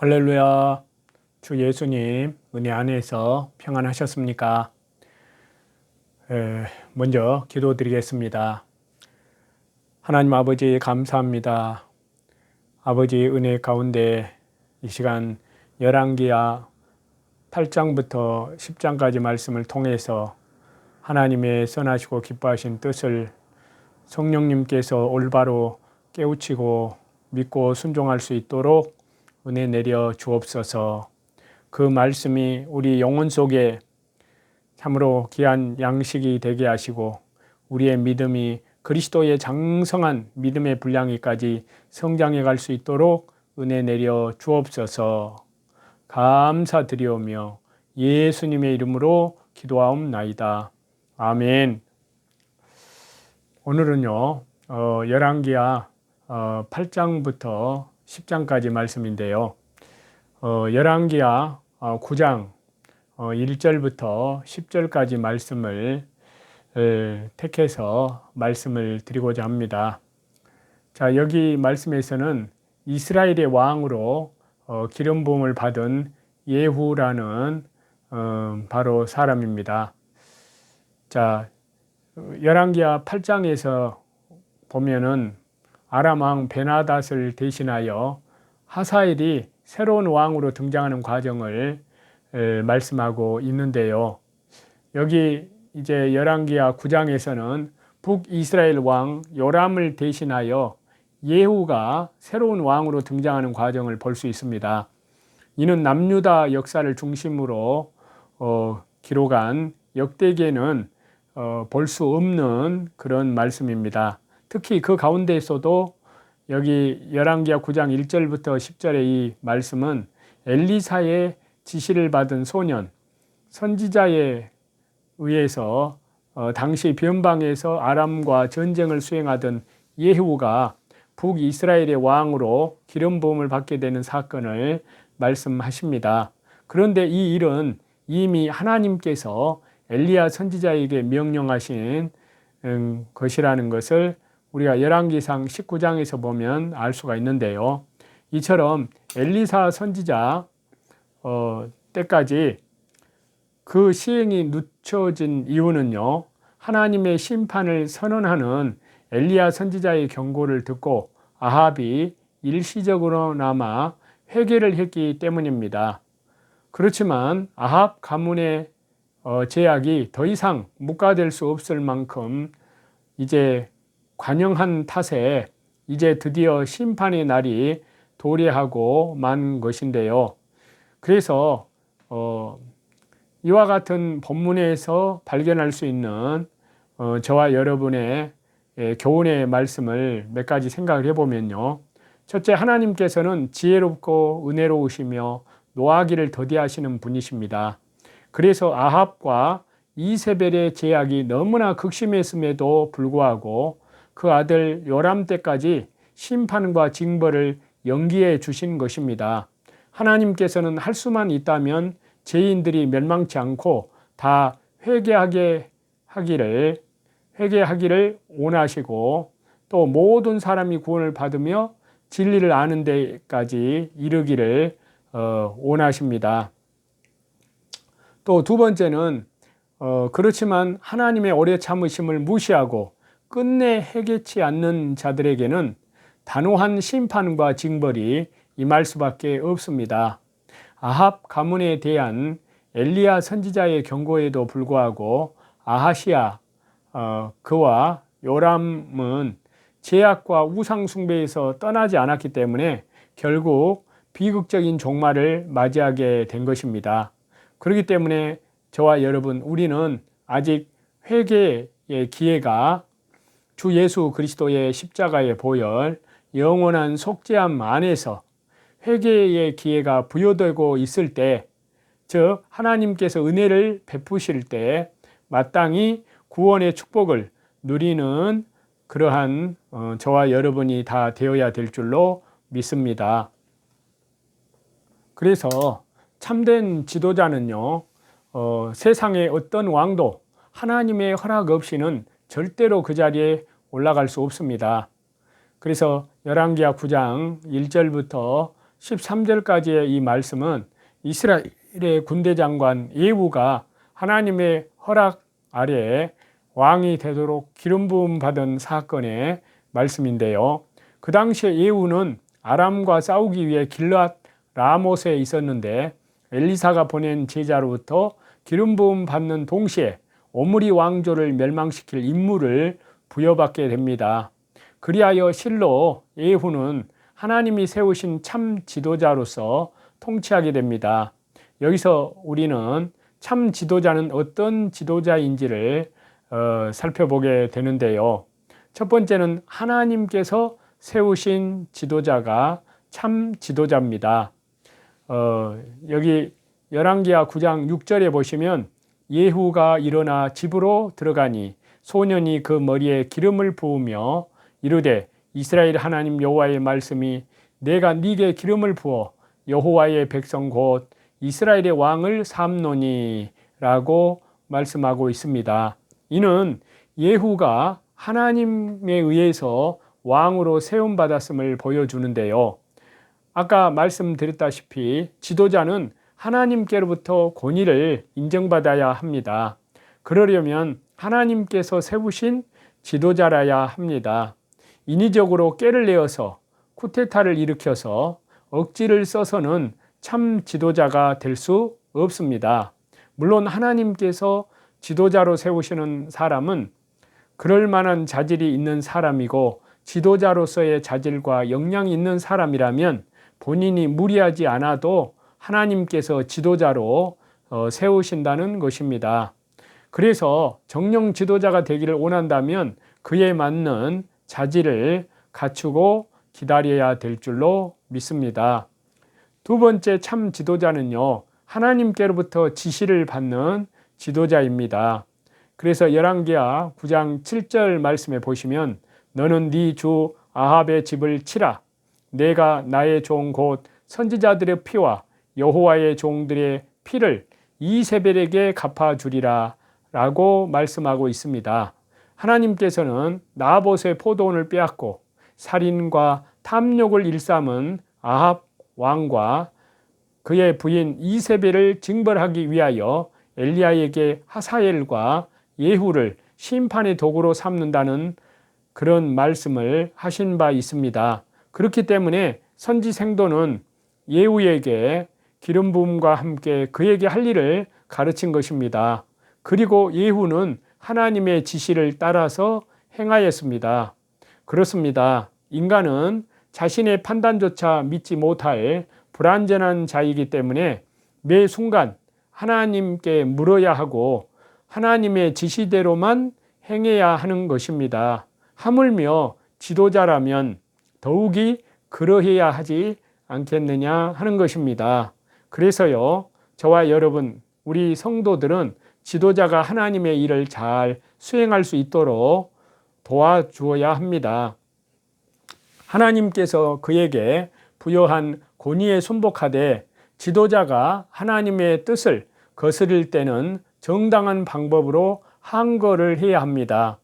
할렐루야. 주 예수님 은혜 안에서 평안하셨습니까? 에, 먼저 기도드리겠습니다. 하나님 아버지 감사합니다. 아버지 은혜 가운데 이 시간 열왕기야 8장부터 10장까지 말씀을 통해서 하나님의 선하시고 기뻐하신 뜻을 성령님께서 올바로 깨우치고 믿고 순종할 수 있도록 은혜 내려 주옵소서. 그 말씀이 우리 영혼 속에 참으로 귀한 양식이 되게 하시고 우리의 믿음이 그리스도의 장성한 믿음의 분량이까지 성장해 갈 수 있도록 은혜 내려 주옵소서. 감사드리오며 예수님의 이름으로 기도하옵나이다. 아멘. 오늘은요, 어, 열왕기야 어, 8장부터 10장까지 말씀인데요. 어, 열왕기야 어, 9장 어, 1절부터 10절까지 말씀을 에, 택해서 말씀을 드리고자 합니다. 자, 여기 말씀에서는 이스라엘의 왕으로 어, 기름 부음을 받은 예후라는 어, 바로 사람입니다. 자, 열왕기야 8장에서 보면은 아람 왕 베나닷을 대신하여 하사엘이 새로운 왕으로 등장하는 과정을 말씀하고 있는데요. 여기 이제 열왕기야 9장에서는 북이스라엘 왕 요람을 대신하여 예후가 새로운 왕으로 등장하는 과정을 볼 수 있습니다. 이는 남유다 역사를 중심으로 어, 기록한 역대기에는 어, 볼 수 없는 그런 말씀입니다. 특히 그 가운데에서도 여기 열왕기하 9장 1절부터 10절의 이 말씀은 엘리사의 지시를 받은 소년 선지자에 의해서 어, 당시 변방에서 아람과 전쟁을 수행하던 예후가 북이스라엘의 왕으로 기름 부음을 받게 되는 사건을 말씀하십니다. 그런데 이 일은 이미 하나님께서 엘리야 선지자에게 명령하신 음, 것이라는 것을 우리가 열왕기상 19장에서 보면 알 수가 있는데요. 이처럼 엘리사 선지자 어, 때까지 그 시행이 늦춰진 이유는요. 하나님의 심판을 선언하는 엘리야 선지자의 경고를 듣고 아합이 일시적으로나마 회개를 했기 때문입니다. 그렇지만 아합 가문의 어, 제약이 더 이상 묵과될 수 없을 만큼 이제 관영한 탓에 이제 드디어 심판의 날이 도래하고 만 것인데요. 그래서 어, 이와 같은 본문에서 발견할 수 있는 어, 저와 여러분의 예, 교훈의 말씀을 몇 가지 생각을 해보면요. 첫째, 하나님께서는 지혜롭고 은혜로우시며 노하기를 더디하시는 분이십니다. 그래서 아합과 이세벨의 제약이 너무나 극심했음에도 불구하고 그 아들 요람 때까지 심판과 징벌을 연기해 주신 것입니다. 하나님께서는 할 수만 있다면 죄인들이 멸망치 않고 다 회개하게 하기를 회개하기를 원하시고 또 모든 사람이 구원을 받으며 진리를 아는 데까지 이르기를 어, 원하십니다. 또 두 번째는 어, 그렇지만 하나님의 오래 참으심을 무시하고 끝내 해결치 않는 자들에게는 단호한 심판과 징벌이 임할 수밖에 없습니다. 아합 가문에 대한 엘리야 선지자의 경고에도 불구하고 아하시아 어, 그와 요람은 제약과 우상 숭배에서 떠나지 않았기 때문에 결국 비극적인 종말을 맞이하게 된 것입니다. 그렇기 때문에 저와 여러분 우리는 아직 회개의 기회가 주 예수 그리스도의 십자가의 보혈, 영원한 속죄함 안에서 회개의 기회가 부여되고 있을 때, 즉 하나님께서 은혜를 베푸실 때 마땅히 구원의 축복을 누리는 그러한 어, 저와 여러분이 다 되어야 될 줄로 믿습니다. 그래서 참된 지도자는요, 어, 세상의 어떤 왕도 하나님의 허락 없이는 절대로 그 자리에 올라갈 수 없습니다. 그래서 열왕기하 9장 1절부터 13절까지의 이 말씀은 이스라엘의 군대 장관 예후가 하나님의 허락 아래 왕이 되도록 기름 부음 받은 사건의 말씀인데요. 그 당시에 예후는 아람과 싸우기 위해 길앗 라못에 있었는데 엘리사가 보낸 제자로부터 기름 부음 받는 동시에 오므리 왕조를 멸망시킬 임무를 부여받게 됩니다. 그리하여 실로 예후는 하나님이 세우신 참 지도자로서 통치하게 됩니다. 여기서 우리는 참 지도자는 어떤 지도자인지를 어, 살펴보게 되는데요. 첫 번째는 하나님께서 세우신 지도자가 참 지도자입니다. 어, 여기 열왕기하 9장 6절에 보시면 예후가 일어나 집으로 들어가니 소년이 그 머리에 기름을 부으며 이르되 이스라엘 하나님 여호와의 말씀이 내가 네게 기름을 부어 여호와의 백성 곧 이스라엘의 왕을 삼노니라고 말씀하고 있습니다. 이는 예후가 하나님에 의해서 왕으로 세움 받았음을 보여주는데요. 아까 말씀드렸다시피 지도자는 하나님께로부터 권위를 인정받아야 합니다. 그러려면 하나님께서 세우신 지도자라야 합니다. 인위적으로 깨를 내어서 쿠데타를 일으켜서 억지를 써서는 참 지도자가 될 수 없습니다. 물론 하나님께서 지도자로 세우시는 사람은 그럴 만한 자질이 있는 사람이고 지도자로서의 자질과 역량이 있는 사람이라면 본인이 무리하지 않아도 하나님께서 지도자로 어, 세우신다는 것입니다. 그래서 정령 지도자가 되기를 원한다면 그에 맞는 자질을 갖추고 기다려야 될 줄로 믿습니다. 두 번째 참 지도자는요, 하나님께로부터 지시를 받는 지도자입니다. 그래서 열왕기하 9장 7절 말씀에 보시면 너는 네 주 아합의 집을 치라 내가 나의 종곧 선지자들의 피와 여호와의 종들의 피를 이세벨에게 갚아주리라 라고 말씀하고 있습니다. 하나님께서는 나봇의 포도원을 빼앗고 살인과 탐욕을 일삼은 아합 왕과 그의 부인 이세벨을 징벌하기 위하여 엘리야에게 하사엘과 예후를 심판의 도구로 삼는다는 그런 말씀을 하신 바 있습니다. 그렇기 때문에 선지 생도는 예후에게 기름 부음과 함께 그에게 할 일을 가르친 것입니다. 그리고 예후는 하나님의 지시를 따라서 행하였습니다. 그렇습니다. 인간은 자신의 판단조차 믿지 못할 불완전한 자이기 때문에 매 순간 하나님께 물어야 하고 하나님의 지시대로만 행해야 하는 것입니다. 하물며 지도자라면 더욱이 그러해야 하지 않겠느냐 하는 것입니다. 그래서요, 저와 여러분, 우리 성도들은 지도자가 하나님의 일을 잘 수행할 수 있도록 도와주어야 합니다. 하나님께서 그에게 부여한 권위에 순복하되 지도자가 하나님의 뜻을 거스릴 때는 정당한 방법으로 항거를 해야 합니다.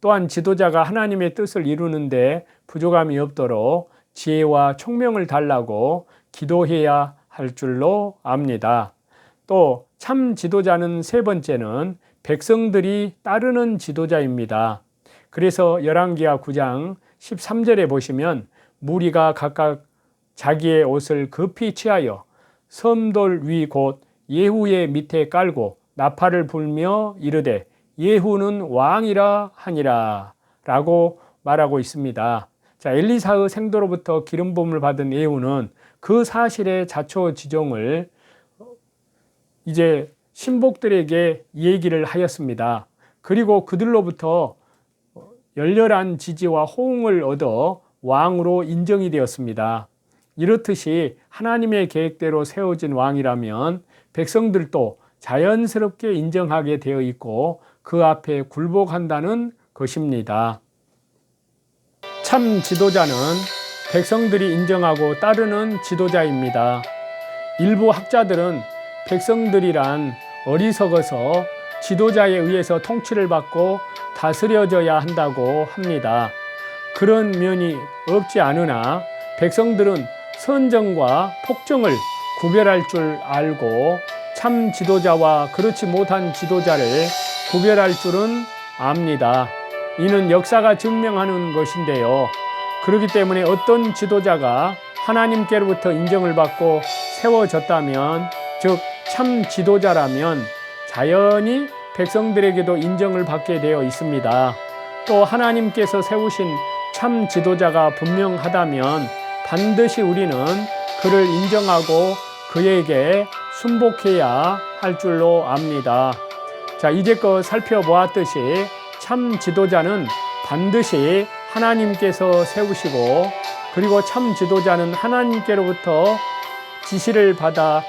또한 지도자가 하나님의 뜻을 이루는데 부족함이 없도록 지혜와 총명을 달라고 기도해야 할 줄로 압니다. 또 참 지도자는 세 번째는 백성들이 따르는 지도자입니다. 그래서 열왕기하 9장 13절에 보시면 무리가 각각 자기의 옷을 급히 취하여 섬돌 위 곧 예후의 밑에 깔고 나팔을 불며 이르되 예후는 왕이라 하니라 라고 말하고 있습니다. 자, 엘리사의 생도로부터 기름 부음을 받은 예후는 그 사실의 자초 지종을 이제 신복들에게 얘기를 하였습니다. 그리고 그들로부터 열렬한 지지와 호응을 얻어 왕으로 인정이 되었습니다. 이렇듯이 하나님의 계획대로 세워진 왕이라면 백성들도 자연스럽게 인정하게 되어 있고 그 앞에 굴복한다는 것입니다. 참 지도자는 백성들이 인정하고 따르는 지도자입니다. 일부 학자들은 백성들이란 어리석어서 지도자에 의해서 통치를 받고 다스려져야 한다고 합니다. 그런 면이 없지 않으나 백성들은 선정과 폭정을 구별할 줄 알고 참 지도자와 그렇지 못한 지도자를 구별할 줄은 압니다. 이는 역사가 증명하는 것인데요. 그렇기 때문에 어떤 지도자가 하나님께로부터 인정을 받고 세워졌다면, 즉, 참 지도자라면 자연히 백성들에게도 인정을 받게 되어 있습니다. 또 하나님께서 세우신 참 지도자가 분명하다면 반드시 우리는 그를 인정하고 그에게 순복해야 할 줄로 압니다. 자, 이제껏 살펴보았듯이 참 지도자는 반드시 하나님께서 세우시고 그리고 참 지도자는 하나님께로부터 지시를 받아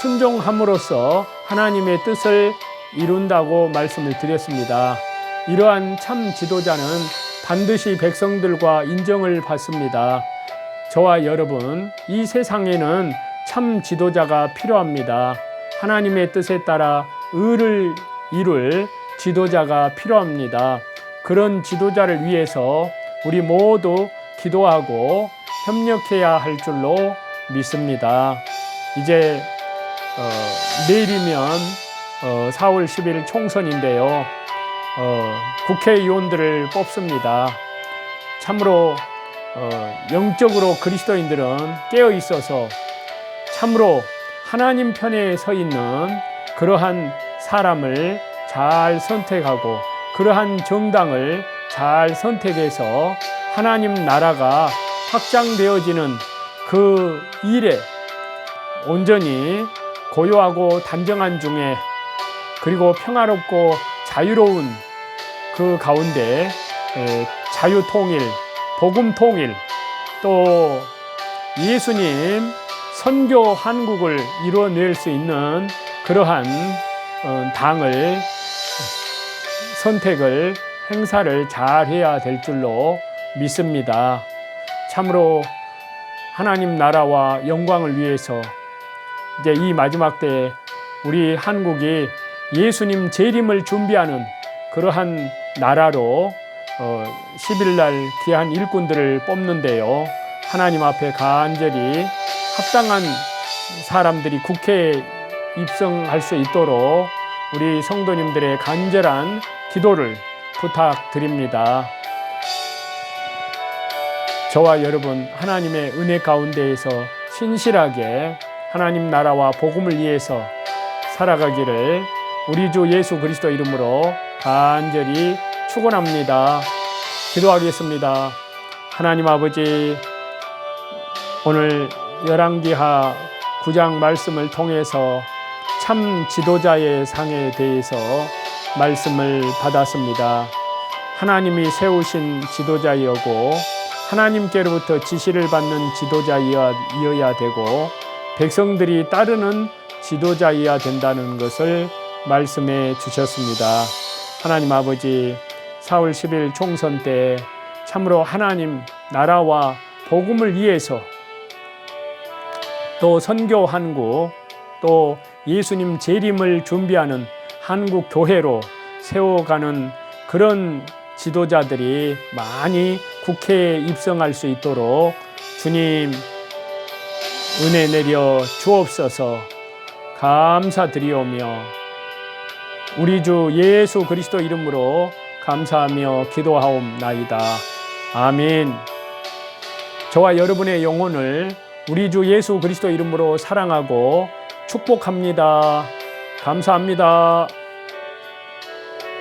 순종함으로써 하나님의 뜻을 이룬다고 말씀을 드렸습니다. 이러한 참 지도자는 반드시 백성들과 인정을 받습니다. 저와 여러분, 이 세상에는 참 지도자가 필요합니다. 하나님의 뜻에 따라 의를 이룰 지도자가 필요합니다. 그런 지도자를 위해서 우리 모두 기도하고 협력해야 할 줄로 믿습니다. 이제 어, 내일이면 어, 4월 10일 총선인데요. 어, 국회의원들을 뽑습니다. 참으로 어, 영적으로 그리스도인들은 깨어 있어서 참으로 하나님 편에 서 있는 그러한 사람을 잘 선택하고 그러한 정당을 잘 선택해서 하나님 나라가 확장되어지는 그 일에 온전히 고요하고 단정한 중에 그리고 평화롭고 자유로운 그 가운데 에, 자유 통일, 복음 통일, 또 예수님 선교 한국을 이루어낼 수 있는 그러한 어, 당을 선택을 행사를 잘 해야 될 줄로 믿습니다. 참으로 하나님 나라와 영광을 위해서 이제 이 마지막 때 우리 한국이 예수님 재림을 준비하는 그러한 나라로 어, 10일 날 귀한 일꾼들을 뽑는데요. 하나님 앞에 간절히 합당한 사람들이 국회에 입성할 수 있도록 우리 성도님들의 간절한 기도를 부탁드립니다. 저와 여러분 하나님의 은혜 가운데에서 신실하게 하나님 나라와 복음을 위해서 살아가기를 우리 주 예수 그리스도 이름으로 간절히 축원합니다. 기도하겠습니다. 하나님 아버지 오늘 열왕기하 9장 말씀을 통해서 참 지도자의 상에 대해서 말씀을 받았습니다. 하나님이 세우신 지도자이었고 하나님께로부터 지시를 받는 지도자이어야 되고 백성들이 따르는 지도자이어야 된다는 것을 말씀해 주셨습니다. 하나님 아버지 4월 10일 총선 때 참으로 하나님 나라와 복음을 위해서 또 선교 한국 또 예수님 재림을 준비하는 한국 교회로 세워가는 그런 지도자들이 많이 국회에 입성할 수 있도록 주님 은혜 내려 주옵소서 감사드리오며 우리 주 예수 그리스도 이름으로 감사하며 기도하옵나이다. 아멘. 저와 여러분의 영혼을 우리 주 예수 그리스도 이름으로 사랑하고 축복합니다. 감사합니다.